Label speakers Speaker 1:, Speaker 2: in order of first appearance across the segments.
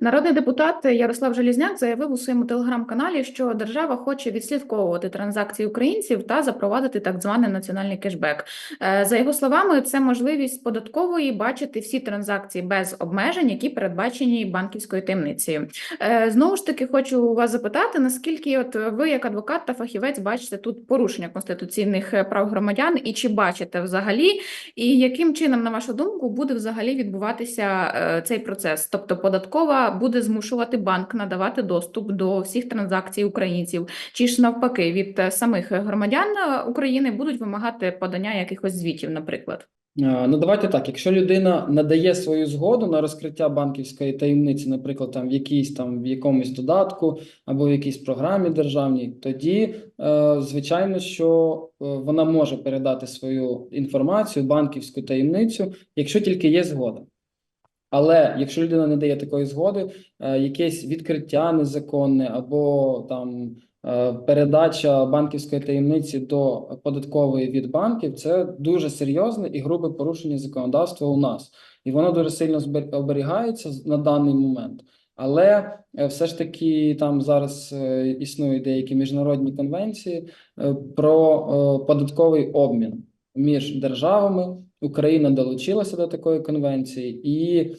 Speaker 1: Народний депутат Ярослав Желізняк заявив у своєму телеграм-каналі, що держава хоче відслідковувати транзакції українців та запровадити так званий національний кешбек. Е, За його словами, це можливість податкової бачити всі транзакції без обмежень, які передбачені банківською таємницею. Е, Знову ж таки, хочу вас запитати, наскільки от ви, як адвокат та фахівець, бачите тут порушення конституційних е, прав громадян, і чи бачите взагалі, і яким чином, на вашу думку, буде взагалі відбуватися цей процес? Тобто податкова буде змушувати банк надавати доступ до всіх транзакцій українців, чи ж навпаки від е, самих громадян е, України будуть вимагати подання якихось звітів, наприклад?
Speaker 2: Е, Ну, давайте так. Якщо людина надає свою згоду на розкриття банківської таємниці, наприклад, там в якійсь там в якомусь додатку або в якійсь програмі державній, тоді, звичайно, що вона може передати свою інформацію, банківську таємницю, якщо тільки є згода. Але якщо людина не дає такої згоди, е, якесь відкриття незаконне або там е, передача банківської таємниці до податкової від банків, це дуже серйозне і грубе порушення законодавства у нас, і воно дуже сильно оберігається на даний момент. Але е, все ж таки там зараз існують деякі міжнародні конвенції про податковий обмін між державами. Україна долучилася до такої конвенції, і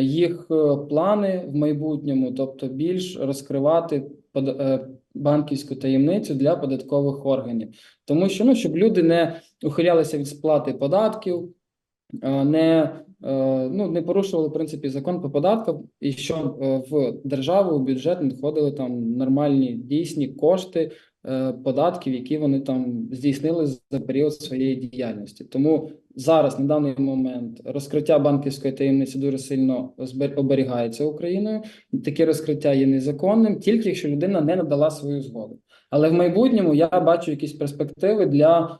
Speaker 2: їх е, плани в майбутньому, тобто більш розкривати е, банківську таємницю для податкових органів, тому що ну щоб люди не ухилялися від сплати податків, е, не ну не порушували в принципі закон по податкам, і щоб в державу в бюджет надходили там нормальні дійсні кошти податків, які вони там здійснили за період своєї діяльності. Тому зараз на даний момент розкриття банківської таємниці дуже сильно оберігається Україною. Таке розкриття є незаконним, тільки якщо людина не надала свою згоду. Але в майбутньому я бачу якісь перспективи для е,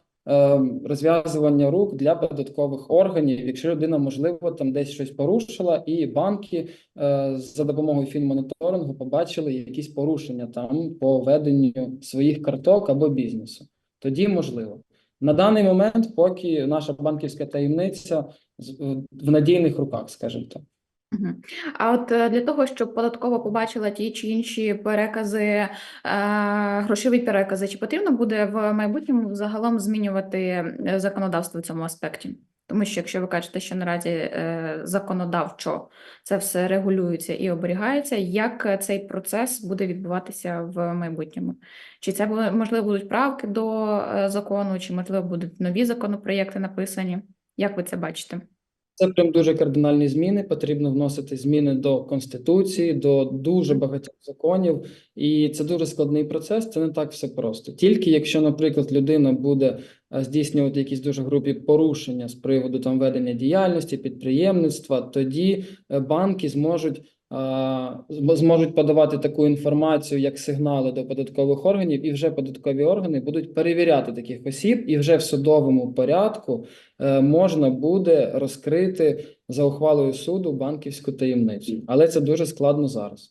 Speaker 2: розв'язування рук для податкових органів, якщо людина можливо там десь щось порушила, і банки е, за допомогою фінмоніторингу побачили якісь порушення там по веденню своїх карток або бізнесу. Тоді можливо. На даний момент, поки наша банківська таємниця в надійних руках, скажімо так.
Speaker 1: А от е, для того, щоб податкова побачила ті чи інші перекази, е, грошові перекази, чи потрібно буде в майбутньому загалом змінювати е, законодавство в цьому аспекті? Тому що якщо ви кажете, що наразі законодавчо це все регулюється і оберігається, як цей процес буде відбуватися в майбутньому? Чи це можливо будуть правки до закону, чи можливо будуть нові законопроєкти написані? Як ви це бачите?
Speaker 2: Це прям дуже кардинальні зміни. Потрібно вносити зміни до конституції, до дуже багатьох законів, і це дуже складний процес. Це не так все просто. Тільки якщо, наприклад, людина буде е, здійснювати якісь дуже грубі порушення з приводу там ведення діяльності, підприємництва, тоді е, банки зможуть. Зможуть подавати таку інформацію як сигнали до податкових органів, і вже податкові органи будуть перевіряти таких осіб, і вже в судовому порядку е, можна буде розкрити за ухвалою суду банківську таємницю, але це дуже складно зараз.